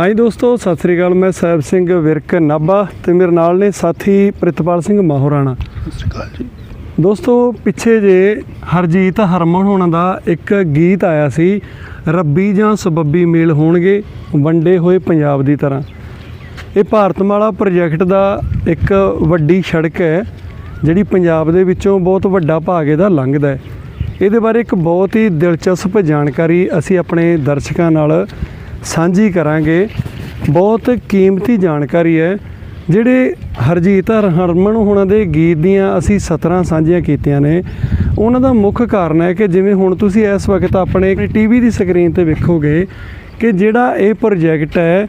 ਹਾਂਜੀ ਦੋਸਤੋ ਸਤਿ ਸ੍ਰੀ ਅਕਾਲ। ਮੈਂ ਸਾਹਿਬ ਸਿੰਘ ਵਿਰਕ ਨਾਭਾ ਤੇ ਮੇਰੇ ਨਾਲ ਨੇ ਸਾਥੀ ਪ੍ਰਿਤਪਾਲ ਸਿੰਘ ਮਾਹੌਰਾਣਾ। ਸਤਿ ਸ਼੍ਰੀ ਅਕਾਲ ਜੀ। ਦੋਸਤੋ ਪਿੱਛੇ ਜੇ ਹਰਜੀਤ ਹਰਮਨ ਹੋਣਾ ਦਾ ਇੱਕ ਗੀਤ ਆਇਆ ਸੀ ਰੱਬੀ ਜਾਂ ਸਬੱਬੀ ਮੇਲ ਹੋਣਗੇ ਵੰਡੇ ਹੋਏ ਪੰਜਾਬ ਦੀ ਤਰ੍ਹਾਂ। ਇਹ ਭਾਰਤਮਾਲਾ ਪ੍ਰੋਜੈਕਟ ਦਾ ਇੱਕ ਵੱਡੀ ਸੜਕ ਹੈ ਜਿਹੜੀ ਪੰਜਾਬ ਦੇ ਵਿੱਚੋਂ ਬਹੁਤ ਵੱਡਾ ਭਾਗ ਇਹਦਾ ਲੰਘਦਾ ਹੈ। ਇਹਦੇ ਬਾਰੇ ਇੱਕ ਬਹੁਤ ਹੀ ਦਿਲਚਸਪ ਜਾਣਕਾਰੀ ਅਸੀਂ ਆਪਣੇ ਦਰਸ਼ਕਾਂ ਨਾਲ ਸਾਂਝੀ ਕਰਾਂਗੇ। ਬਹੁਤ ਕੀਮਤੀ ਜਾਣਕਾਰੀ ਹੈ, ਜਿਹੜੇ ਹਰਜੀਤ ਹਰ- ਹਰਮਨ ਹੋਣਾ ਦੇ ਗੀਤ ਦੀਆਂ ਅਸੀਂ 17 ਸਾਂਝੀਆਂ ਕੀਤੀਆਂ ਨੇ। ਉਹਨਾਂ ਦਾ ਮੁੱਖ ਕਾਰਨ ਹੈ ਕਿ ਜਿਵੇਂ ਹੁਣ ਤੁਸੀਂ ਇਸ ਵਕਤ ਆਪਣੇ ਟੀਵੀ ਦੀ ਸਕਰੀਨ ਤੇ ਵੇਖੋਗੇ ਕਿ ਜਿਹੜਾ ਇਹ ਪ੍ਰੋਜੈਕਟ ਹੈ,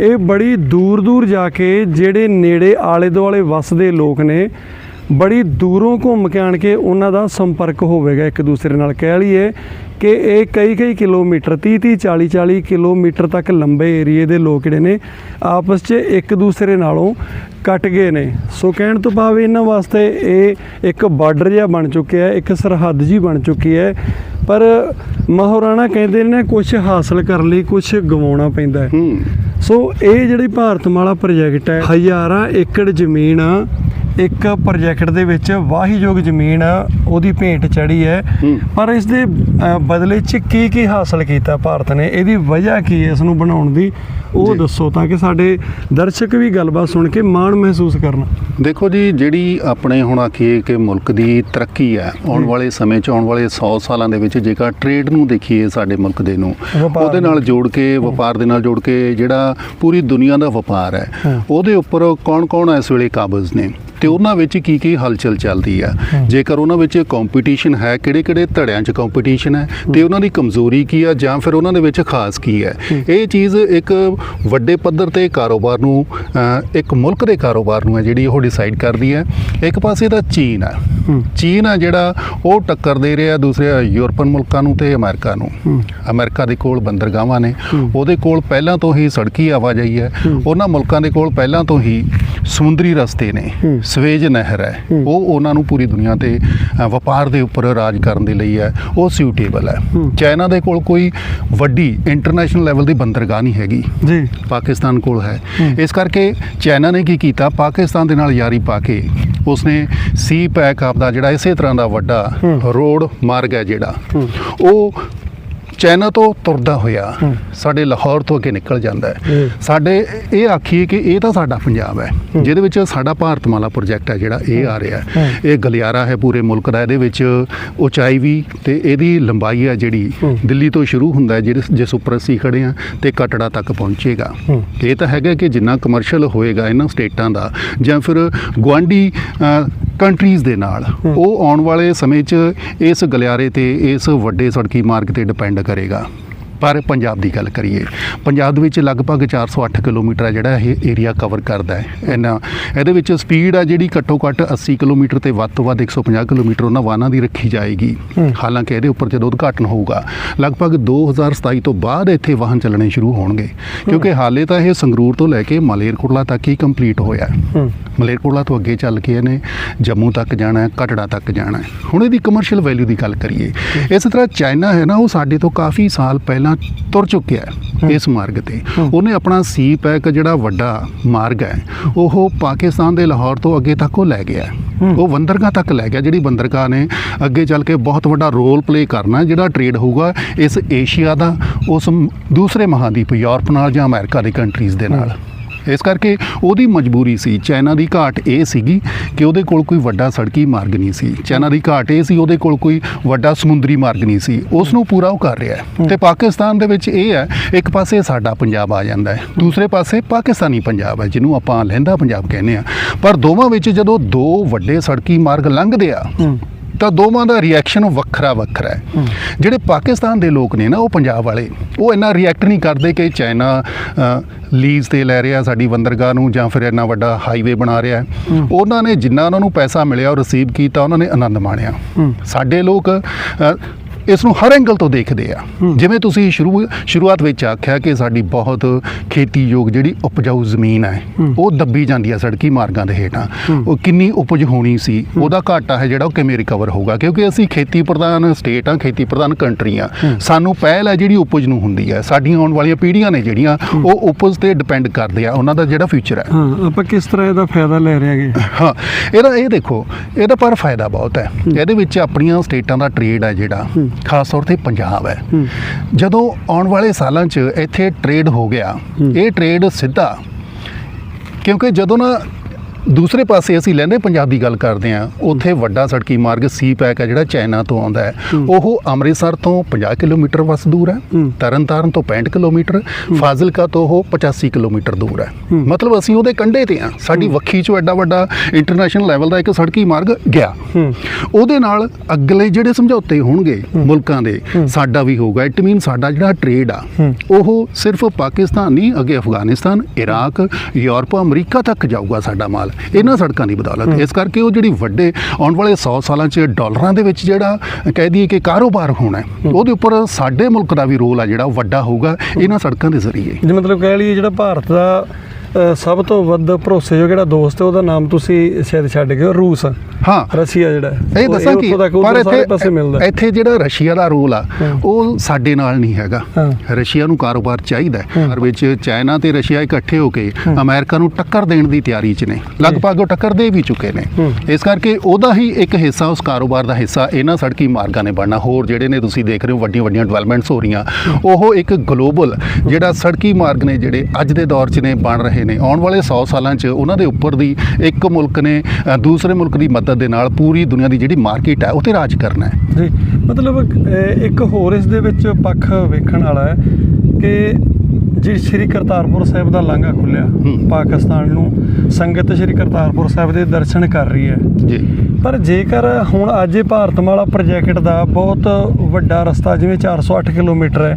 ਇਹ ਬੜੀ ਦੂਰ ਦੂਰ ਜਾ ਕੇ ਜਿਹੜੇ ਨੇੜੇ ਆਲੇ ਦੁਆਲੇ ਵਸਦੇ ਲੋਕ ਨੇ, ਬੜੀ ਦੂਰੋਂ ਘੁੰਮ ਕੇ ਆਣ ਕੇ ਉਹਨਾਂ ਦਾ ਸੰਪਰਕ ਹੋਵੇਗਾ ਇੱਕ ਦੂਸਰੇ ਨਾਲ। ਕਹਿ ਲਈਏ ਕਿ ਇਹ ਕਈ ਕਈ ਕਿਲੋਮੀਟਰ 30 30 40 40 ਕਿਲੋਮੀਟਰ ਤੱਕ ਲੰਬੇ ਏਰੀਏ ਦੇ ਲੋਕ ਜਿਹੜੇ ਨੇ ਆਪਸ 'ਚ ਇੱਕ ਦੂਸਰੇ ਨਾਲੋਂ ਕੱਟ ਗਏ ਨੇ। ਸੋ ਕਹਿਣ ਤੋਂ ਭਾਵ ਇਹਨਾਂ ਵਾਸਤੇ ਇਹ ਇੱਕ ਬਾਰਡਰ ਜਿਹਾ ਬਣ ਚੁੱਕਿਆ ਹੈ ਇੱਕ ਸਰਹੱਦ ਜੀ ਬਣ ਚੁੱਕੀ ਹੈ। ਪਰ ਮਹਾਰਾਣਾ ਕਹਿੰਦੇ ਨੇ ਕੁਝ ਹਾਸਲ ਕਰਨ ਲਈ ਕੁਝ ਗਵਾਉਣਾ ਪੈਂਦਾ ਹੈ। ਸੋ ਇਹ ਜਿਹੜੀ ਭਾਰਤਮਾਲਾ ਪ੍ਰੋਜੈਕਟ ਹੈ ਹਜ਼ਾਰਾਂ ਏਕੜ ਜ਼ਮੀਨ ਇੱਕ ਪ੍ਰੋਜੈਕਟ ਦੇ ਵਿੱਚ ਵਾਹੀਯੋਗ ਜ਼ਮੀਨ ਉਹਦੀ ਭੇਂਟ ਚੜੀ ਹੈ। ਪਰ ਇਸ ਦੇ ਬਦਲੇ ਚ ਕੀ ਕੀ ਹਾਸਲ ਕੀਤਾ ਭਾਰਤ ਨੇ? ਇਹਦੀ ਵਜ੍ਹਾ ਕੀ ਹੈ ਇਸ ਨੂੰ ਬਣਾਉਣ ਦੀ? ਉਹ। ਦੱਸੋ ਤਾਂ ਕਿ ਸਾਡੇ ਦਰਸ਼ਕ ਵੀ ਗੱਲਬਾਤ ਸੁਣ ਕੇ ਮਾਣ ਮਹਿਸੂਸ ਕਰਨ। ਦੇਖੋ ਜੀ ਜਿਹੜੀ ਆਪਣੇ ਹੁਣ ਆਖੀਏ ਕਿ ਮੁਲਕ ਦੀ ਤਰੱਕੀ ਹੈ ਆਉਣ ਵਾਲੇ ਸਮੇਂ 'ਚ ਆਉਣ ਵਾਲੇ 100 ਸਾਲਾਂ ਦੇ ਵਿੱਚ ਜੇਕਰ ਟ੍ਰੇਡ ਨੂੰ ਦੇਖੀਏ ਸਾਡੇ ਮੁਲਕ ਦੇ ਨੂੰ ਉਹਦੇ ਨਾਲ ਜੋੜ ਕੇ ਵਪਾਰ ਦੇ ਨਾਲ ਜੋੜ ਕੇ ਜਿਹੜਾ ਪੂਰੀ ਦੁਨੀਆ ਦਾ ਵਪਾਰ ਹੈ ਹਾਂ। ਉਹਦੇ ਉੱਪਰ ਕੌਣ-ਕੌਣ ਇਸ ਵੇਲੇ ਕਾਬਜ਼ ਨੇ? ਤੇ ਉਹਨਾਂ ਵਿੱਚ ਕੀ ਕੀ ਹਲਚਲ ਚੱਲਦੀ ਆ। ਜੇਕਰ ਉਹਨਾਂ ਵਿੱਚ ਕੰਪੀਟੀਸ਼ਨ ਹੈ ਕਿਹੜੇ-ਕਿਹੜੇ ਧੜਿਆਂ 'ਚ ਕੰਪੀਟੀਸ਼ਨ ਹੈ ਤੇ ਉਹਨਾਂ ਦੀ ਕਮਜ਼ੋਰੀ ਕੀ ਆ ਜਾਂ ਫਿਰ ਉਹਨਾਂ ਦੇ ਵਿੱਚ ਖਾਸ ਕੀ ਹੈ ਇਹ ਚੀਜ਼ ਇੱਕ ਵੱਡੇ ਪੱਧਰ ਤੇ ਕਾਰੋਬਾਰ ਨੂੰ ਇੱਕ ਮੁਲਕ ਦੇ ਕਾਰੋਬਾਰ ਨੂੰ ਹੈ ਜਿਹੜੀ ਉਹ ਡਿਸਾਈਡ ਕਰਦੀ ਹੈ ਇੱਕ ਪਾਸੇ ਤਾਂ ਚੀਨ ਆ। ਚੀਨ ਆ ਜਿਹੜਾ ਉਹ ਟੱਕਰ ਦੇ ਰਿਹਾ ਦੂਸਰੇ ਯੂਰਪਨ ਮੁਲਕਾਂ ਨੂੰ ਤੇ ਅਮਰੀਕਾ ਨੂੰ। ਅਮਰੀਕਾ ਦੇ ਕੋਲ ਬੰਦਰਗਾਹਾਂ ਨੇ। ਉਹਦੇ ਕੋਲ ਪਹਿਲਾਂ ਤੋਂ ਹੀ ਸੜਕੀ ਆਵਾਜਾਈ ਹੂੰ। ਉਹਨਾਂ ਮੁਲਕਾਂ ਦੇ ਕੋਲ ਪਹਿਲਾਂ ਤੋਂ ਹੀ ਸਮੁੰਦਰੀ ਰਸਤੇ ਨੇ। ਸਵੇਜ ਨਹਿਰ ਹੈ। ਉਹ ਉਹਨਾਂ ਨੂੰ ਪੂਰੀ ਦੁਨੀਆ ਤੇ ਵਪਾਰ ਦੇ ਉੱਪਰ ਰਾਜ ਕਰਨ ਦੇ ਲਈ ਹੈ ਉਹ ਸਿਊਟੇਬਲ ਹੈ। ਚਾਈਨਾ ਦੇ ਕੋਲ ਕੋਈ ਵੱਡੀ ਇੰਟਰਨੈਸ਼ਨਲ ਲੈਵਲ ਦੀ ਬੰਦਰਗਾਹ ਨਹੀਂ ਹੈਗੀ ਜੀ ਪਾਕਿਸਤਾਨ ਕੋਲ ਹੈ। ਇਸ ਕਰਕੇ ਚਾਈਨਾ ਨੇ ਕੀ ਕੀਤਾ ਪਾਕਿਸਤਾਨ ਦੇ ਨਾਲ ਯਾਰੀ ਪਾ ਕੇ ਉਸਨੇ ਸੀ ਪੈਕ ਆਪਦਾ ਜਿਹੜਾ ਇਸੇ ਤਰ੍ਹਾਂ ਦਾ ਵੱਡਾ। ਰੋਡ ਮਾਰਗ ਹੈ ਜਿਹੜਾ। ਉਹ ਚਾਈਨਾ ਤੋਂ ਤੁਰਦਾ ਹੋਇਆ। ਸਾਡੇ ਲਾਹੌਰ ਤੋਂ ਅੱਗੇ ਨਿਕਲ ਜਾਂਦਾ ਹੈ। ਸਾਡੇ ਇਹ ਆਖੀਏ ਕਿ ਇਹ ਤਾਂ ਸਾਡਾ ਪੰਜਾਬ ਹੈ। ਜਿਹਦੇ ਵਿੱਚ ਸਾਡਾ ਭਾਰਤਮਾਲਾ ਪ੍ਰੋਜੈਕਟ ਹੈ ਜਿਹੜਾ ਇਹ ਆ ਰਿਹਾ ਹੂੰ। ਇਹ ਗਲਿਆਰਾ ਹੈ ਪੂਰੇ ਮੁਲਕ ਦਾ ਇਹਦੇ ਵਿੱਚ ਉਚਾਈ ਵੀ ਤੇ ਇਹਦੀ ਲੰਬਾਈ ਹੈ ਜਿਹੜੀ। ਦਿੱਲੀ ਤੋਂ ਸ਼ੁਰੂ ਹੁੰਦਾ ਹੈ ਜਿਸ ਜਿਸ ਉੱਪਰ ਅਸੀਂ ਖੜੇ ਹਾਂ ਤੇ ਕਟੜਾ ਤੱਕ ਪਹੁੰਚੇਗਾ। ਇਹ ਤਾਂ ਹੈਗਾ ਕਿ ਜਿੰਨਾ ਕਮਰਸ਼ੀਅਲ ਹੋਏਗਾ ਇਹਨਾਂ ਸਟੇਟਾਂ ਦਾ ਜਾਂ ਫਿਰ ਗੁਆਂਢੀ ਕੰਟਰੀਜ਼ ਦੇ ਨਾਲ। ਉਹ ਆਉਣ ਵਾਲੇ ਸਮੇਂ 'ਚ ਇਸ ਗਲਿਆਰੇ ਤੇ ਇਸ ਵੱਡੇ ਸੜਕੀ ਮਾਰਗ ਤੇ ਡਿਪੈਂਡ ਕਰੇਗਾ ਪਰ ਪੰਜਾਬ ਦੀ ਗੱਲ ਕਰੀਏ ਪੰਜਾਬ ਦੇ ਵਿੱਚ ਲਗਭਗ 408 ਕਿਲੋਮੀਟਰ ਹੈ ਜਿਹੜਾ ਇਹ ਏਰੀਆ ਕਵਰ ਕਰਦਾ ਹੈ। ਇਹਨਾਂ ਇਹਦੇ ਵਿੱਚ ਸਪੀਡ ਆ ਜਿਹੜੀ ਘੱਟੋ ਘੱਟ 80 ਕਿਲੋਮੀਟਰ ਤੇ ਵੱਧ ਤੋਂ ਵੱਧ 150 ਕਿਲੋਮੀਟਰ ਉਹਨਾਂ ਵਾਹਨਾਂ ਦੀ ਰੱਖੀ ਜਾਏਗੀ। ਹਾਲਾਂਕਿ ਇਹਦੇ ਉੱਪਰ ਜਦੋਂ ਉਦਘਾਟਨ ਹੋਊਗਾ ਲਗਭਗ 2027 ਤੋਂ ਬਾਅਦ ਇੱਥੇ ਵਾਹਨ ਚੱਲਣੇ ਸ਼ੁਰੂ ਹੋਣਗੇ। ਕਿਉਂਕਿ ਹਾਲੇ ਤਾਂ ਇਹ ਸੰਗਰੂਰ ਤੋਂ ਲੈ ਕੇ ਮਲੇਰਕੋਟਲਾ ਤੱਕ ਹੀ ਕੰਪਲੀਟ ਹੋਇਆ ਮਲੇਰਕੋਟਲਾ ਤੋਂ ਅੱਗੇ ਚੱਲ ਕੇ ਇਹਨੇ ਜੰਮੂ ਤੱਕ ਜਾਣਾ ਹੈ ਕਟੜਾ ਤੱਕ ਜਾਣਾ ਹੈ। ਹੁਣ ਇਹਦੀ ਕਮਰਸ਼ੀਅਲ ਵੈਲਿਊ ਦੀ ਗੱਲ ਕਰੀਏ ਇਸੇ ਤਰ੍ਹਾਂ ਚਾਈਨਾ ਹੈ ਨਾ ਉਹ ਸਾਡੇ ਤੋਂ ਕਾਫੀ ਸਾਲ ਪਹਿਲਾਂ ਤੁਰ ਚੁੱਕਿਆ ਇਸ ਮਾਰਗ ਤੇ। ਉਹਨੇ ਆਪਣਾ ਸੀ ਪੈਕ ਜਿਹੜਾ ਵੱਡਾ ਮਾਰਗ ਹੈ ਉਹ ਪਾਕਿਸਤਾਨ ਦੇ ਲਾਹੌਰ ਤੋਂ ਅੱਗੇ ਤੱਕ ਉਹ ਲੈ ਗਿਆ। ਉਹ ਬੰਦਰਗਾਹ ਤੱਕ ਲੈ ਗਿਆ ਜਿਹੜੀ ਬੰਦਰਗਾਹ ਨੇ ਅੱਗੇ ਚੱਲ ਕੇ ਬਹੁਤ ਵੱਡਾ ਰੋਲ ਪਲੇ ਕਰਨਾ ਜਿਹੜਾ ਟ੍ਰੇਡ ਹੋਊਗਾ ਇਸ ਏਸ਼ੀਆ ਦਾ ਉਸ ਦੂਸਰੇ ਮਹਾਦੀਪ ਯੂਰਪ ਨਾਲ ਜਾਂ ਅਮਰੀਕਾ ਦੀ ਕੰਟਰੀਜ਼ ਦੇ ਨਾਲ। ਇਸ ਕਰਕੇ ਉਹਦੀ ਮਜਬੂਰੀ ਸੀ। ਚਾਈਨਾ ਦੀ ਘਾਟ ਇਹ ਸੀਗੀ ਕਿ ਉਹਦੇ ਕੋਲ ਕੋਈ ਵੱਡਾ ਸੜਕੀ ਮਾਰਗ ਨਹੀਂ ਸੀ। ਚਾਈਨਾ ਦੀ ਘਾਟ ਇਹ ਸੀ, ਉਹਦੇ ਕੋਲ ਕੋਈ ਵੱਡਾ ਸਮੁੰਦਰੀ ਮਾਰਗ ਨਹੀਂ ਸੀ। ਉਸ ਨੂੰ ਪੂਰਾ ਉਹ ਕਰ ਰਿਹਾ ਹੈ। ਤੇ ਪਾਕਿਸਤਾਨ ਦੇ ਵਿੱਚ ਇਹ ਹੈ, ਇੱਕ ਪਾਸੇ ਸਾਡਾ ਪੰਜਾਬ ਆ ਜਾਂਦਾ ਹੈ, ਦੂਸਰੇ ਪਾਸੇ ਪਾਕਿਸਤਾਨੀ ਪੰਜਾਬ ਹੈ, ਜਿਹਨੂੰ ਆਪਾਂ ਲਹਿੰਦਾ ਪੰਜਾਬ ਕਹਿੰਦੇ ਆ ਪਰ ਦੋਵਾਂ ਵਿੱਚ ਜਦੋਂ ਦੋ ਵੱਡੇ ਸੜਕੀ ਮਾਰਗ ਲੰਘਦੇ ਆ ਤਾਂ ਦੋਵਾਂ ਦਾ ਰਿਐਕਸ਼ਨ ਵੱਖਰਾ ਵੱਖਰਾ ਹੈ। ਜਿਹੜੇ ਪਾਕਿਸਤਾਨ ਦੇ ਲੋਕ ਨੇ ਨਾ ਉਹ ਪੰਜਾਬ ਵਾਲੇ ਉਹ ਇੰਨਾ ਰਿਐਕਟ ਨਹੀਂ ਕਰਦੇ ਕਿ ਚਾਈਨਾ ਲੀਜ਼ ਤੇ ਲੈ ਰਿਹਾ ਸਾਡੀ ਬੰਦਰਗਾਹ ਨੂੰ ਜਾਂ ਫਿਰ ਇੰਨਾ ਵੱਡਾ ਹਾਈਵੇ ਬਣਾ ਰਿਹਾ। ਉਹਨਾਂ ਨੇ ਜਿੰਨਾ ਉਹਨਾਂ ਨੂੰ ਪੈਸਾ ਮਿਲਿਆ ਉਹ ਰਿਸੀਵ ਕੀਤਾ ਉਹਨਾਂ ਨੇ ਆਨੰਦ ਮਾਣਿਆ ਸਾਡੇ ਲੋਕ ਇਸ ਨੂੰ ਹਰ ਐਂਗਲ ਤੋਂ ਦੇਖਦੇ ਆ। ਜਿਵੇਂ ਤੁਸੀਂ ਸ਼ੁਰੂ ਸ਼ੁਰੂਆਤ ਵਿੱਚ ਆਖਿਆ ਕਿ ਸਾਡੀ ਬਹੁਤ ਖੇਤੀਯੋਗ ਜਿਹੜੀ ਉਪਜਾਊ ਜ਼ਮੀਨ ਹੈ ਉਹ ਦੱਬੀ ਜਾਂਦੀ ਆ ਸੜਕੀ ਮਾਰਗਾਂ ਦੇ ਹੇਠਾਂ। ਉਹ ਕਿੰਨੀ ਉਪਜ ਹੋਣੀ ਸੀ ਉਹਦਾ ਘਾਟਾ ਹੈ ਜਿਹੜਾ ਉਹ ਕਿਵੇਂ ਰਿਕਵਰ ਹੋਊਗਾ। ਕਿਉਂਕਿ ਅਸੀਂ ਖੇਤੀ ਪ੍ਰਧਾਨ ਸਟੇਟ ਆ ਖੇਤੀ ਪ੍ਰਧਾਨ ਕੰਟਰੀ ਆ ਸਾਨੂੰ ਪਹਿਲ ਹੈ ਜਿਹੜੀ ਉਪਜ ਨੂੰ ਹੁੰਦੀ ਹੈ। ਸਾਡੀਆਂ ਆਉਣ ਵਾਲੀਆਂ ਪੀੜ੍ਹੀਆਂ ਨੇ ਜਿਹੜੀਆਂ ਉਹ ਉਪਜ ਤੇ ਡਿਪੈਂਡ ਕਰਦੇ ਆ। ਉਹਨਾਂ ਦਾ ਜਿਹੜਾ ਫਿਊਚਰ ਹੈ। ਹਾਂ ਆਪਾਂ ਕਿਸ ਤਰ੍ਹਾਂ ਇਹਦਾ ਫਾਇਦਾ ਲੈ ਰਹੇ ਹੈਗੇ? ਹਾਂ ਇਹਦਾ ਇਹ ਦੇਖੋ ਇਹਦਾ ਪਰ ਫਾਇਦਾ ਬਹੁਤ ਹੈ। ਇਹਦੇ ਵਿੱਚ ਆਪਣੀਆਂ ਸਟੇਟਾਂ ਦਾ ਟ੍ਰੇਡ ਹੈ ਜਿਹੜਾ। ਖਾਸ ਤੌਰ ਤੇ ਪੰਜਾਬ ਹੈ। ਜਦੋਂ ਆਉਣ ਵਾਲੇ ਸਾਲਾਂ 'ਚ ਇੱਥੇ ਟ੍ਰੇਡ ਹੋ ਗਿਆ ਇਹ ਟ੍ਰੇਡ ਸਿੱਧਾ ਕਿਉਂਕਿ ਜਦੋਂ ਨਾ ਦੂਸਰੇ ਪਾਸੇ ਅਸੀਂ ਲਹਿੰਦੇ ਪੰਜਾਬ ਦੀ ਗੱਲ ਕਰਦੇ ਆ ਉੱਥੇ ਵੱਡਾ ਸੜਕੀ ਮਾਰਗ ਸੀ ਪੈਕ ਹੈ ਜਿਹੜਾ ਚਾਈਨਾ ਤੋਂ ਆਉਂਦਾ ਹੈ। ਉਹ ਅੰਮ੍ਰਿਤਸਰ ਤੋਂ 50 ਕਿਲੋਮੀਟਰ ਵਸ ਦੂਰ ਹੈ। ਤਰਨਤਾਰਨ ਤੋਂ 65 ਕਿਲੋਮੀਟਰ ਫਾਜ਼ਿਲਕਾ ਤੋਂ ਉਹ 85 ਕਿਲੋਮੀਟਰ ਦੂਰ ਹੈ। ਮਤਲਬ ਅਸੀਂ ਉਹਦੇ ਕੰਢੇ ਤੇ ਆ ਸਾਡੀ ਵੱਖੀ 'ਚੋਂ ਐਡਾ ਵੱਡਾ ਇੰਟਰਨੈਸ਼ਨਲ ਲੈਵਲ ਦਾ ਇੱਕ ਸੜਕੀ ਮਾਰਗ ਗਿਆ। ਉਹਦੇ ਨਾਲ ਅਗਲੇ ਜਿਹੜੇ ਸਮਝੌਤੇ ਹੋਣਗੇ ਮੁਲਕਾਂ ਦੇ ਸਾਡਾ ਵੀ ਹੋਊਗਾ। ਇਟ ਮੀਨ ਸਾਡਾ ਜਿਹੜਾ ਟ੍ਰੇਡ ਆ। ਉਹ ਸਿਰਫ ਪਾਕਿਸਤਾਨ ਨਹੀਂ ਅੱਗੇ ਅਫਗਾਨਿਸਤਾਨ ਇਰਾਕ ਯੂਰਪ ਅਮਰੀਕਾ ਤੱਕ ਜਾਊਗਾ ਸਾਡਾ ਮਾਲ। ਇਹਨਾਂ ਸੜਕਾਂ ਦੀ ਬਦੌਲਤ। ਇਸ ਕਰਕੇ ਉਹ ਜਿਹੜੀ ਵੱਡੇ ਆਉਣ ਵਾਲੇ 100 ਸਾਲਾਂ 'ਚ ਡਾਲਰਾਂ ਦੇ ਵਿੱਚ ਜਿਹੜਾ ਕਹਿ ਦਈਏ ਕਿ ਕਾਰੋਬਾਰ ਹੋਣਾ ਉਹਦੇ ਉੱਪਰ ਸਾਡੇ ਮੁਲਕ ਦਾ ਵੀ ਰੋਲ ਆ ਜਿਹੜਾ ਵੱਡਾ ਹੋਊਗਾ ਇਹਨਾਂ ਸੜਕਾਂ ਦੇ ਜ਼ਰੀਏ। ਜੇ ਮਤਲਬ ਕਹਿ ਲਈਏ ਜਿਹੜਾ ਭਾਰਤ ਦਾ ਸਭ ਤੋਂ ਵੱਧ ਭਰੋਸੇਯੋਗ ਜਿਹੜਾ ਦੋਸਤ ਹੈ ਉਹਦਾ ਨਾਮ ਤੁਸੀਂ ਸ਼ਾਇਦ ਛੱਡ ਗਏ ਹੋ, ਰੂਸ ਹਾਂ ਰਸ਼ੀਆ ਜਿਹੜਾ। ਇਹ ਦੱਸਾਂ ਕਿ ਪਰ ਇੱਥੇ। ਇੱਥੇ ਜਿਹੜਾ ਰਸ਼ੀਆ ਦਾ ਰੋਲ ਆ। ਉਹ ਸਾਡੇ ਨਾਲ ਨਹੀਂ ਹੈਗਾ। ਰਸ਼ੀਆ ਨੂੰ ਕਾਰੋਬਾਰ ਚਾਹੀਦਾ। ਪਰ ਵਿੱਚ ਚਾਈਨਾ ਤੇ ਰਸ਼ੀਆ ਇਕੱਠੇ ਹੋ ਕੇ ਅਮਰੀਕਾ ਨੂੰ ਟੱਕਰ ਦੇਣ ਦੀ ਤਿਆਰੀ 'ਚ ਨੇ ਲਗਭਗ ਉਹ ਟੱਕਰ ਦੇ ਵੀ ਚੁੱਕੇ ਨੇ। ਇਸ ਕਰਕੇ ਉਹਦਾ ਹੀ ਇੱਕ ਹਿੱਸਾ ਉਸ ਕਾਰੋਬਾਰ ਦਾ ਹਿੱਸਾ ਇਹਨਾਂ ਸੜਕੀ ਮਾਰਗਾਂ ਨੇ ਬਣਨਾ ਹੋਰ ਜਿਹੜੇ ਨੇ ਤੁਸੀਂ ਦੇਖ ਰਹੇ ਹੋ ਵੱਡੀਆਂ ਵੱਡੀਆਂ ਡਿਵੈਲਪਮੈਂਟਸ ਹੋ ਰਹੀਆਂ ਉਹ ਇੱਕ ਗਲੋਬਲ ਜਿਹੜਾ ਸੜਕੀ ਮਾਰਗ ਨੇ ਜਿਹੜੇ ਅੱਜ ਦੇ ਦੌਰ 'ਚ ਨੇ ਬਣ ਰਹੇ ਨੇ। ਆਉਣ ਵਾਲੇ 100 ਸਾਲਾਂ 'ਚ ਉਹਨਾਂ ਦੇ ਉੱਪਰ ਦੀ ਇੱਕ ਮੁਲਕ ਨੇ ਦੂਸਰੇ ਮੁਲਕ ਦੀ ਮਦਦ ਦੇ ਨਾਲ ਪੂਰੀ ਦੁਨੀਆ ਦੀ ਜਿਹੜੀ ਮਾਰਕੀਟ ਹੈ ਉਹ ਤੇ ਰਾਜ ਕਰਨਾ ਹੈ। ਜੀ, ਮਤਲਬ ਇੱਕ ਹੋਰ ਇਸ ਦੇ ਵਿੱਚ ਪੱਖ ਵੇਖਣ ਵਾਲਾ ਹੈ ਕਿ ਜੀ ਸ਼੍ਰੀ ਕਰਤਾਰਪੁਰ ਸਾਹਿਬ ਦਾ ਲਾਂਘਾ ਖੁੱਲਿਆ। ਪਾਕਿਸਤਾਨ ਨੂੰ ਸੰਗਤ ਸ਼੍ਰੀ ਕਰਤਾਰਪੁਰ ਸਾਹਿਬ ਦੇ ਦਰਸ਼ਨ ਕਰ ਰਹੀ ਹੈ ਜੀ ਪਰ ਜੇਕਰ ਹੁਣ ਅੱਜ ਇਹ ਭਾਰਤਮਾਲਾ ਪ੍ਰੋਜੈਕਟ ਦਾ ਬਹੁਤ ਵੱਡਾ ਰਸਤਾ ਜਿਵੇਂ 408 ਕਿਲੋਮੀਟਰ ਹੈ।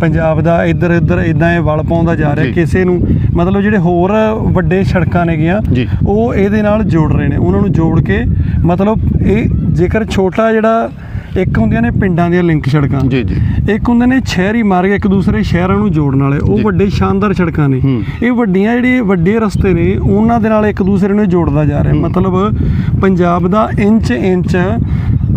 ਪੰਜਾਬ ਦਾ ਇੱਧਰ ਇੱਧਰ ਇਦਾਂ ਇਹ ਵਲ ਪਾਉਂਦਾ ਜਾ ਰਿਹਾ। ਕਿਸੇ ਨੂੰ ਮਤਲਬ ਜਿਹੜੇ ਹੋਰ ਵੱਡੇ ਸੜਕਾਂ ਨੇਗੀਆਂ ਜੀ। ਉਹ ਇਹਦੇ ਨਾਲ ਜੋੜ ਰਹੇ ਨੇ ਉਹਨਾਂ ਨੂੰ ਜੋੜ ਕੇ ਮਤਲਬ ਇਹ ਜੇਕਰ ਛੋਟਾ ਜਿਹੜਾ ਇੱਕ ਹੁੰਦੀਆਂ ਨੇ ਪਿੰਡਾਂ ਦੀਆਂ ਲਿੰਕ ਸੜਕਾਂ। ਜੀ ਜੀ। ਇੱਕ ਹੁੰਦੇ ਨੇ ਸ਼ਹਿਰੀ ਮਾਰਗ ਇੱਕ ਦੂਸਰੇ ਸ਼ਹਿਰਾਂ ਨੂੰ ਜੋੜਨ ਵਾਲੇ। ਉਹ। ਵੱਡੇ ਸ਼ਾਨਦਾਰ ਸੜਕਾਂ ਨੇ। ਇਹ ਵੱਡੀਆਂ ਜਿਹੜੇ ਵੱਡੇ ਰਸਤੇ ਨੇ ਉਹਨਾਂ ਦੇ ਨਾਲ ਇੱਕ ਦੂਸਰੇ ਨੂੰ ਜੋੜਦਾ ਜਾ ਰਿਹਾ। ਮਤਲਬ ਪੰਜਾਬ ਦਾ ਇੰਚ ਇੰਚ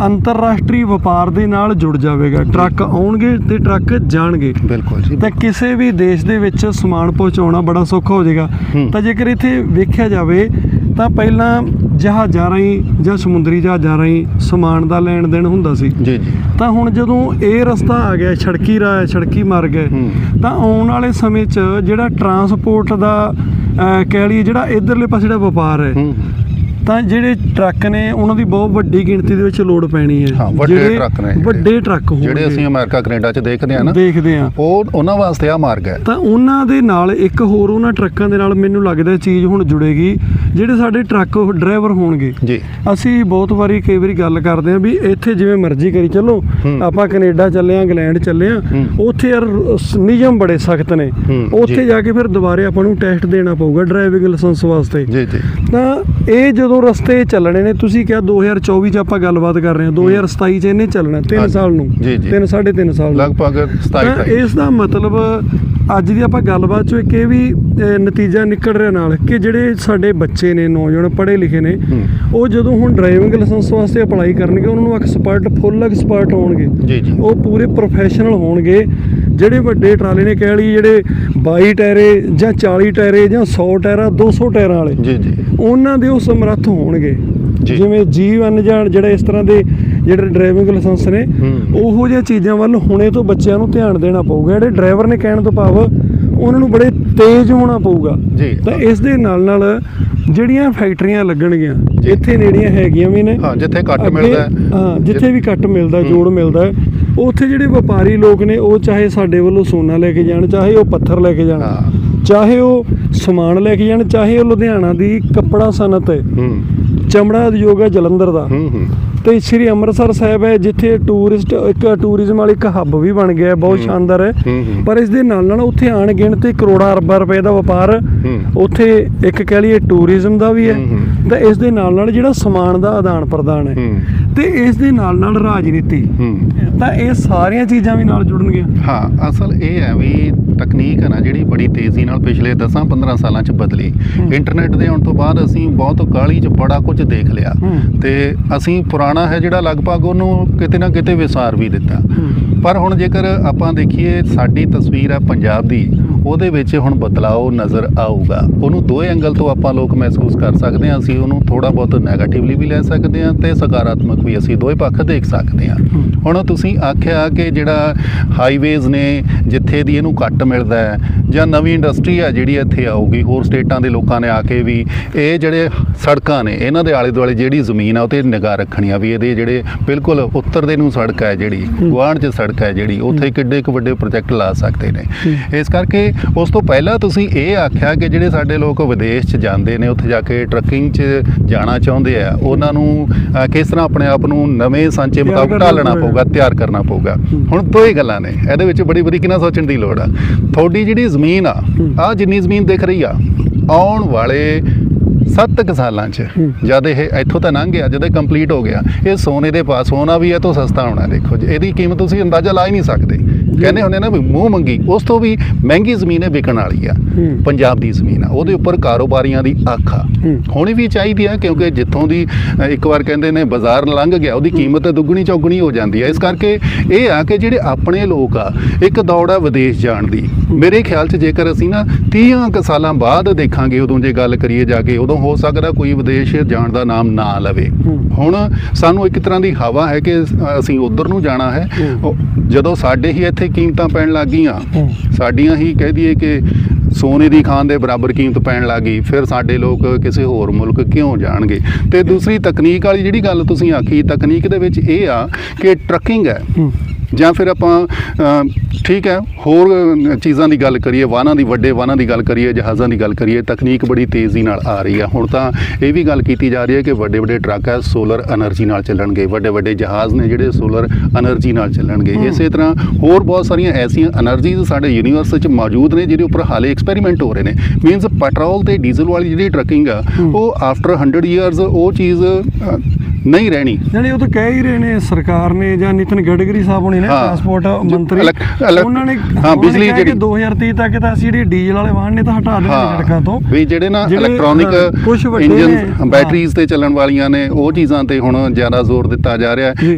ਅੰਤਰਰਾਸ਼ਟਰੀ ਵਪਾਰ ਦੇ ਨਾਲ ਜੁੜ ਜਾਵੇਗਾ। ਟਰੱਕ ਆਉਣਗੇ ਤੇ ਟਰੱਕ ਜਾਣਗੇ। ਬਿਲਕੁਲ ਜੀ। ਤਾਂ ਕਿਸੇ ਵੀ ਦੇਸ਼ ਦੇ ਵਿੱਚ ਸਮਾਨ ਪਹੁੰਚਾਉਣਾ ਬੜਾ ਸੌਖਾ ਹੋ ਜਾਏਗਾ। ਹੂੰ। ਤਾਂ ਜੇਕਰ ਇੱਥੇ ਵੇਖਿਆ ਜਾਵੇ ਤਾਂ ਪਹਿਲਾਂ ਜਹਾਜ਼ਾਂ ਰਾਹੀਂ ਜਾਂ ਸਮੁੰਦਰੀ ਜਹਾਜ਼ਾਂ ਰਾਹੀਂ ਸਮਾਨ ਦਾ ਲੈਣ ਦੇਣ ਹੁੰਦਾ ਸੀ। ਜੀ ਜੀ। ਤਾਂ ਹੁਣ ਜਦੋਂ ਇਹ ਰਸਤਾ ਆ ਗਿਆ ਸੜਕੀ ਰਾਹ ਸੜਕੀ ਮਾਰਗ ਹੈ ਹੂੰ। ਤਾਂ ਆਉਣ ਵਾਲੇ ਸਮੇਂ 'ਚ ਜਿਹੜਾ ਟਰਾਂਸਪੋਰਟ ਦਾ ਕਹਿ ਲਈਏ ਜਿਹੜਾ ਇਧਰਲੇ ਪਾਸੇ ਜਿਹੜਾ ਵਪਾਰ ਹੈ ਹੂੰ। ਤਾਂ ਜਿਹੜੇ ਟਰੱਕ ਨੇ ਉਹਨਾਂ ਦੀ ਬਹੁਤ ਵੱਡੀ ਗਿਣਤੀ ਦੇ ਵਿੱਚ ਲੋਡ ਪੈਣੀ ਹੈ। ਹਾਂ, ਵੱਡੇ ਜਿਹੜੇ ਟਰੱਕ ਨੇ ਜਿਹੜੇ। ਵੱਡੇ ਟਰੱਕ ਹੋਣਗੇ। ਜਿਹੜੇ ਅਸੀਂ ਅਮਰੀਕਾ ਕੈਨੇਡਾ 'ਚ ਦੇਖਦੇ ਆ ਨਾ ਦੇਖਦੇ ਆ ਉਹ ਉਹਨਾਂ ਵਾਸਤੇ ਆ ਮਾਰਗ ਹੈ। ਤਾਂ ਉਹਨਾਂ ਦੇ ਨਾਲ ਇੱਕ ਹੋਰ ਉਹਨਾਂ ਟਰੱਕਾਂ ਦੇ ਨਾਲ ਮੈਨੂੰ ਲੱਗਦਾ ਚੀਜ਼ ਹੁਣ ਜੁੜੇਗੀ। ਜਿਹੜੇ ਸਾਡੇ ਟਰੱਕ ਡਰਾਈਵਰ ਹੋਣਗੇ ਜੀ ਅਸੀਂ ਬਹੁਤ ਵਾਰੀ ਕਈ ਵਾਰੀ ਗੱਲ ਕਰਦੇ ਆਂ ਵੀ ਇੱਥੇ ਜਿਵੇਂ ਮਰਜ਼ੀ ਕਰੀ ਚੱਲੋ। ਆਪਾਂ ਕੈਨੇਡਾ ਚੱਲੇ ਆਂ ਇੰਗਲੈਂਡ ਚੱਲੇ ਆਂ। ਉੱਥੇ ਯਾਰ ਨਿਯਮ ਬੜੇ ਸਖਤ ਨੇ ਉੱਥੇ ਜੀ। ਕੇ ਫਿਰ ਦੁਬਾਰੇ ਆਪਾਂ ਨੂੰ ਟੈਸਟ ਦੇਣਾ ਪਊਗਾ ਡਰਾਈਵਿੰਗ ਲਾਇਸੈਂਸ ਵਾਸਤੇ ਜੀ ਜੀ ਤਾਂ ਇਹ ਜਦੋਂ ਰਸਤੇ ਚੱਲਣੇ ਨੇ ਤੁਸੀਂ ਕਿਹਾ 2024 ਚ ਆਪਾਂ ਗੱਲਬਾਤ ਕਰ ਰਹੇ ਹਾਂ 2027 ਚ ਇਹਨੇ ਚੱਲਣਾ 3 ਹਾਂਜੀ। ਸਾਲ ਨੂੰ ਜੀ, ਜੀ। 3 3.5 ਸਾਲ ਲਗਭਗ 27 ਤਾਂ 28 ਇਸ ਦਾ ਮਤਲਬ ਅੱਜ ਦੀ ਆਪਾਂ ਗੱਲਬਾਤ ਚੋਂ ਇੱਕ ਇਹ ਵੀ ਨਤੀਜਾ ਨਿਕਲ ਰਿਹਾ ਨਾਲ ਕਿ ਜਿਹੜੇ ਸਾਡੇ ਬੱਚੇ ਨੇ ਨੌਜਵਾਨ ਪੜ੍ਹੇ ਲਿਖੇ ਨੇ। ਉਹ ਜਦੋਂ ਹੁਣ ਡਰਾਈਵਿੰਗ ਲਾਇਸੈਂਸ ਵਾਸਤੇ ਅਪਲਾਈ ਕਰਨਗੇ ਉਹਨਾਂ ਨੂੰ ਐਕਸਪਰਟ ਫੁੱਲ ਐਕਸਪਰਟ ਹੋਣਗੇ। ਜੀ ਜੀ। ਉਹ ਪੂਰੇ ਪ੍ਰੋਫੈਸ਼ਨਲ ਹੋਣਗੇ ਜਿਹੜੇ ਵੱਡੇ ਟਰਾਲੇ ਨੇ ਕਹਿ ਲਈ ਜਿਹੜੇ 22 ਟਾਇਰੇ ਜਾਂ 40 ਟਾਇਰੇ ਜਾਂ 100 ਟਾਇਰਾ 200 ਟਾਇਰਾਂ ਵਾਲੇ ਜੀ ਜੀ। ਉਹਨਾਂ ਦੇ ਉਹ ਸਮਰੱਥ ਹੋਣਗੇ। ਜਿਵੇਂ G1 ਜਾਂ ਜਿਹੜਾ ਇਸ ਤਰ੍ਹਾਂ ਦੇ ਜਿਹੜੇ ਡਰਾਈਵਿੰਗ ਲਾਇਸੈਂਸ ਨੇ। ਉਹੋ ਜਿਹੀਆਂ ਚੀਜ਼ਾਂ ਵੱਲ ਹੁਣੇ ਤੋਂ ਬੱਚਿਆਂ ਨੂੰ ਧਿਆਨ ਦੇਣਾ ਪਊਗਾ। ਜਿਹੜੇ ਡਰਾਈਵਰ ਨੇ ਕਹਿਣ ਤੋਂ ਭਾਵ ਉਹਨਾਂ ਨੂੰ ਬੜੇ ਤੇਜ਼ ਹੋਣਾ ਪਊਗਾ। ਤਾਂ ਇਸ ਦੇ ਨਾਲ ਨਾਲ ਜਿਹੜੀਆਂ ਫੈਕਟਰੀਆਂ ਲੱਗਣਗੀਆਂ। ਇੱਥੇ ਨੇੜੀਆਂ ਹੈਗੀਆਂ ਵੀ ਨੇ। ਹਾਂ ਜਿੱਥੇ ਕੱਟ ਅੱਗੇ- ਮਿਲਦਾ ਹੈ। ਜਿੱਥੇ ਵੀ ਕੱਟ ਮਿਲਦਾ ਜੋੜ ਮਿਲਦਾ ਉੱਥੇ ਜਿਹੜੇ ਵਪਾਰੀ ਲੋਕ ਨੇ ਉਹ ਚਾਹੇ ਸਾਡੇ ਵੱਲੋਂ ਸੋਨਾ ਲੈ ਕੇ ਜਾਣ ਚਾਹੇ ਉਹ ਪੱਥਰ ਲੈ ਕੇ ਜਾਣ। ਚਾਹੇ ਉਹ ਸਮਾਨ ਲੈ ਕੇ ਜਾਣ ਚਾਹੇ ਉਹ ਲੁਧਿਆਣਾ ਦੀ ਕੱਪੜਾ ਸਨਅਤ ਹੈ। ਹੂੰ। ਚਮੜਾ ਉਦਯੋਗ ਹੈ ਜਲੰਧਰ ਦਾ ਹੂੰ ਹੂੰ ਤੇ ਸ੍ਰੀ ਅੰਮ੍ਰਿਤਸਰ ਸਾਹਿਬ ਹੈ ਜਿੱਥੇ ਟੂਰਿਸਟ ਇੱਕ ਟੂਰਿਜ਼ਮ ਵਾਲੀ ਇੱਕ ਹੱਬ ਵੀ ਬਣ ਗਿਆ ਹੈ, ਬਹੁਤ ਸ਼ਾਨਦਾਰ ਹੈ। ਪਰ ਇਸ ਦੇ ਨਾਲ ਨਾਲ ਉੱਥੇ ਆਣ ਗਿਣਤੀ ਕਰੋੜਾਂ ਅਰਬਾਂ ਰੁਪਏ ਦਾ ਵਪਾਰ। ਉੱਥੇ ਇੱਕ ਕਹਿ ਲਈਏ ਟੂਰਿਜ਼ਮ ਦਾ ਵੀ ਹੂੰ। ਤਾਂ ਇਸ ਦੇ ਨਾਲ ਨਾਲ ਜਿਹੜਾ ਸਮਾਨ ਦਾ ਆਦਾਨ ਪ੍ਰਦਾਨ ਹੈ ਤੇ ਇਸ ਦੇ ਨਾਲ ਨਾਲ ਰਾਜਨੀਤੀ। ਤਾਂ ਇਹ ਸਾਰੀਆਂ ਚੀਜ਼ਾਂ ਵੀ ਨਾਲ ਜੁੜਨਗੀਆਂ। ਹਾਂ ਅਸਲ ਇਹ ਹੈ ਵੀ ਤਕਨੀਕ ਹੈ ਨਾ ਜਿਹੜੀ ਬੜੀ ਤੇਜ਼ੀ ਨਾਲ ਪਿਛਲੇ 10-15 ਸਾਲਾਂ 'ਚ ਬਦਲੀ। ਇੰਟਰਨੈਟ ਦੇ ਆਉਣ ਤੋਂ ਬਾਅਦ ਅਸੀਂ ਬਹੁਤ ਕਾਹਲੀ 'ਚ ਬੜਾ ਕੁਝ ਦੇਖ ਲਿਆ। ਤੇ ਅਸੀਂ ਪੁਰਾਣਾ ਹੈ ਜਿਹੜਾ ਲਗਭਗ ਉਹਨੂੰ ਕਿਤੇ ਨਾ ਕਿਤੇ ਵਿਸਾਰ ਵੀ ਦਿੱਤਾ। ਪਰ ਹੁਣ ਜੇਕਰ ਆਪਾਂ ਦੇਖੀਏ ਸਾਡੀ ਤਸਵੀਰ ਹੈ ਪੰਜਾਬ ਦੀ ਉਹਦੇ ਵਿੱਚ ਹੁਣ ਬਦਲਾਅ ਨਜ਼ਰ ਆਊਗਾ। ਉਹਨੂੰ ਦੋ ਐਂਗਲ ਤੋਂ ਆਪਾਂ ਲੋਕ ਮਹਿਸੂਸ ਕਰ ਸਕਦੇ ਹਾਂ ਅਸੀਂ ਉਹਨੂੰ ਥੋੜਾ ਬਹੁਤ ਨੈਗੇਟਿਵਲੀ ਵੀ ਲੈ ਸਕਦੇ ਹਾਂ ਤੇ ਸਕਾਰਾਤਮਕ ਵੀ ਅਸੀਂ ਦੋਵੇਂ ਪੱਖ ਦੇਖ ਸਕਦੇ ਹਾਂ। ਹੁਣ ਤੁਸੀਂ ਆਖਿਆ ਕਿ ਜਿਹੜਾ ਹਾਈਵੇਜ਼ ਨੇ ਜਿੱਥੇ ਦੀ ਇਹਨੂੰ ਕੱਟ ਮਿਲਦਾ ਹੈ ਜਾਂ ਨਵੀਂ ਇੰਡਸਟਰੀ ਹੈ ਜਿਹੜੀ ਇੱਥੇ ਆਊਗੀ ਹੋਰ ਸਟੇਟਾਂ ਦੇ ਲੋਕਾਂ ਨੇ ਆ ਕੇ ਵੀ ਇਹ ਜਿਹੜੇ ਸੜਕਾਂ ਨੇ ਇਹਨਾਂ ਦੇ ਆਲੇ ਦੁਆਲੇ ਜਿਹੜੀ ਜ਼ਮੀਨ ਆ ਉਹ ਤੇ ਨਿਗਾਹ ਰੱਖਣੀ ਆ ਵੀ ਇਹਦੇ ਜਿਹੜੇ ਬਿਲਕੁਲ ਉੱਤਰ ਦੇ ਨੂੰ ਸੜਕ ਹੈ ਜਿਹੜੀ ਗੁਆਂਢ 'ਚ ਸੜਕ ਹੈ ਜਿਹੜੀ ਉੱਥੇ ਕਿੱਡੇ ਕੁ ਵੱਡੇ ਪ੍ਰੋਜੈਕਟ ਲਾ ਸਕਦੇ ਨੇ ਇਸ ਕਰਕੇ ਉਸ ਤੋਂ ਪਹਿਲਾਂ ਤੁਸੀਂ ਇਹ ਆਖਿਆ ਕਿ ਜਿਹੜੇ ਸਾਡੇ ਲੋਕ ਵਿਦੇਸ਼ 'ਚ ਜਾਂਦੇ ਨੇ ਉੱਥੇ ਜਾ ਕੇ ਟਰੱਕਿੰਗ 'ਚ ਜਾਣਾ ਚਾਹੁੰਦੇ ਆ ਉਹਨਾਂ ਨੂੰ ਕਿਸ ਤਰ੍ਹਾਂ ਆਪਣੇ ਆਪ ਨੂੰ ਨਵੇਂ ਸਾਂਚੇ ਮੁਤਾਬਕ ਢਾਲਣਾ ਪਊਗਾ। ਤਿਆਰ ਕਰਨਾ ਪਊਗਾ। ਹੁਣ ਦੋ ਹੀ ਗੱਲਾਂ ਨੇ ਇਹਦੇ ਵਿੱਚ ਬੜੀ ਬਰੀਕੀ ਨਾਲ ਸੋਚਣ ਦੀ ਲੋੜ ਆ ਤੁਹਾਡੀ ਜਿਹੜੀ ਜ਼ਮੀਨ ਆ। ਆ ਜਿੰਨੀ ਜ਼ਮੀਨ ਦਿਖ ਰਹੀ ਆ ਆਉਣ ਵਾਲੇ 7 ਕੁ ਸਾਲਾਂ ਚ ਹੂੰ। ਜਦ ਇਹ ਇੱਥੋਂ ਤਾਂ ਲੰਘ ਗਿਆ ਜਦ ਕੰਪਲੀਟ ਹੋ ਗਿਆ। ਇਹ ਸੋਨੇ ਦੇ ਪਾਸ ਸੋਨਾ ਵੀ ਇਹ ਤੋਂ ਸਸਤਾ ਹੋਣਾ ਦੇਖੋ ਜੀ। ਇਹਦੀ ਕੀਮਤ ਤੁਸੀਂ ਅੰਦਾਜ਼ਾ ਲਾ ਹੀ ਨਹੀਂ ਸਕਦੇ। ਕਹਿੰਦੇ ਹੁੰਦੇ ਨਾ ਵੀ ਮੂੰਹ ਮੰਗੀ ਉਸ ਤੋਂ ਵੀ ਮਹਿੰਗੀ ਜ਼ਮੀਨ ਇਹ ਵਿਕਣ ਵਾਲੀ ਆ ਹੂੰ। ਪੰਜਾਬ ਦੀ ਜ਼ਮੀਨ ਆ ਉਹਦੇ ਉੱਪਰ ਕਾਰੋਬਾਰੀਆਂ ਦੀ ਅੱਖ ਆ ਹੂੰ। ਹੋਣੀ ਵੀ ਚਾਹੀਦੀ ਹੈ ਕਿਉਂਕਿ ਜਿੱਥੋਂ ਦੀ ਇੱਕ ਵਾਰ ਕਹਿੰਦੇ ਨੇ ਬਾਜ਼ਾਰ ਲੰਘ ਗਿਆ ਉਹਦੀ ਕੀਮਤ ਦੁੱਗਣੀ ਚੌਗਣੀ ਹੋ ਜਾਂਦੀ ਹੈ ਇਸ ਕਰਕੇ ਇਹ ਆ ਕਿ ਜਿਹੜੇ ਆਪਣੇ ਲੋਕ ਆ ਇੱਕ ਦੌੜ ਆ ਵਿਦੇਸ਼ ਜਾਣ ਦੀ ਮੇਰੇ ਖਿਆਲ 'ਚ ਜੇਕਰ ਅਸੀਂ ਨਾ 30 ਕੁ ਸਾਲਾਂ ਬਾਅਦ ਦੇਖਾਂਗੇ ਉਦੋਂ ਜੇ ਗੱਲ ਕਰੀਏ ਜਾ ਕੇ ਉਦੋਂ ਹੋ ਸਕਦਾ ਕੋਈ ਵਿਦੇਸ਼ ਜਾਣ ਦਾ ਨਾਮ ਨਾ ਲਵੇ ਹੂੰ। ਹੁਣ ਸਾਨੂੰ ਇੱਕ ਤਰ੍ਹਾਂ ਦੀ ਹਵਾ ਹੈ ਕਿ ਅਸੀਂ ਉਧਰ ਨੂੰ ਜਾਣਾ ਹੈ ਹੂੰ। ਜਦੋਂ ਸਾਡੇ ਹੀ ਇੱਥੇ ਕੀਮਤਾਂ ਪੈਣ ਲੱਗ ਗਈਆਂ। ਸਾਡੀਆਂ ਹੀ ਕਹਿ ਦਈਏ ਕਿ ਸੋਨੇ ਦੀ ਖਾਨ ਦੇ ਬਰਾਬਰ ਕੀਮਤ ਪੈਣ ਲੱਗੀ ਫਿਰ ਸਾਡੇ ਲੋਕ ਕਿਸੇ ਹੋਰ ਮੁਲਕ ਕਿਉਂ ਜਾਣਗੇ ਤੇ ਦੂਸਰੀ ਤਕਨੀਕ ਵਾਲੀ ਜਿਹੜੀ ਗੱਲ ਤੁਸੀਂ ਆਖੀ ਤਕਨੀਕ ਦੇ ਵਿੱਚ ਇਹ ਆ ਕਿ ਟਰੱਕਿੰਗ ਹੂੰ। ਜਾਂ ਫਿਰ ਆਪਾਂ ਠੀਕ ਹੈ ਹੋਰ ਚੀਜ਼ਾਂ ਦੀ ਗੱਲ ਕਰੀਏ ਵਾਹਨਾਂ ਦੀ ਵੱਡੇ ਵਾਹਨਾਂ ਦੀ ਗੱਲ ਕਰੀਏ ਜਹਾਜ਼ਾਂ ਦੀ ਗੱਲ ਕਰੀਏ ਤਕਨੀਕ ਬੜੀ ਤੇਜ਼ੀ ਨਾਲ ਆ ਰਹੀ ਹੈ ਹੁਣ ਤਾਂ ਇਹ ਵੀ ਗੱਲ ਕੀਤੀ ਜਾ ਰਹੀ ਹੈ ਕਿ ਵੱਡੇ ਵੱਡੇ ਟਰੱਕ ਹੈ ਸੋਲਰ એનર્ਜੀ ਨਾਲ ਚੱਲਣਗੇ ਵੱਡੇ ਵੱਡੇ ਜਹਾਜ਼ ਨੇ ਜਿਹੜੇ ਸੋਲਰ એનર્ਜੀ ਨਾਲ ਚੱਲਣਗੇ। ਇਸੇ ਤਰ੍ਹਾਂ ਹੋਰ ਬਹੁਤ ਸਾਰੀਆਂ ਐਸੀਆਂ એનર્ਜੀਜ਼ ਸਾਡੇ ਯੂਨੀਵਰਸ ਵਿੱਚ ਮੌਜੂਦ ਨੇ ਜਿਹਦੇ ਉੱਪਰ ਹਾਲੇ ਐਕਸਪੈਰੀਮੈਂਟ ਹੋ ਰਹੇ ਨੇ। ਮੀਨਸ ਪੈਟਰੋਲ ਤੇ ਡੀਜ਼ਲ ਵਾਲੀ ਜਿਹੜੀ ਟਰਕਿੰਗ ਆ ਉਹ ਆਫਟਰ 100 ਇਅਰਸ ਉਹ ਚੀਜ਼ ਨਹੀਂ ਰਹਿਣੀ। ਯਾਨੀ ਉਹ ਤਾਂ ਕਹਿ ਹੀ ਰਹੇ ਨੇ ਸਰਕਾਰ ਨੇ ਜਾਂ ਨਿਤਨ ਗਡਕਰੀ ਸਾਹਿਬ ਹੋਣੀ ਨੇ। ਟਰਾਂਸਪੋਰਟ ਮੰਤਰੀ ਉਹਨਾਂ ਨੇ ਹਾਂ, ਬਿਜਲੀ ਜਿਹੜੀ- 2030 ਤੱਕ ਤਾਂ ਅਸੀਂ ਜਿਹੜੇ ਡੀਜ਼ਲ ਵਾਲੇ ਵਾਹਨ ਨੇ ਤਾਂ ਹਟਾ ਦੇਣੇ ਸੜਕਾਂ ਤੋਂ। ਵੀ ਜਿਹੜੇ ਨਾ ਇਲੈਕਟ੍ਰੋਨਿਕ ਇੰਜਨ ਬੈਟਰੀਜ਼ ਤੇ ਚੱਲਣ ਵਾਲੀਆਂ ਨੇ ਉਹ ਚੀਜ਼ਾਂ ਤੇ ਹੁਣ ਜ਼ਿਆਦਾ ਜ਼ੋਰ ਦਿੱਤਾ ਜਾ ਰਿਹਾ ਹੈ।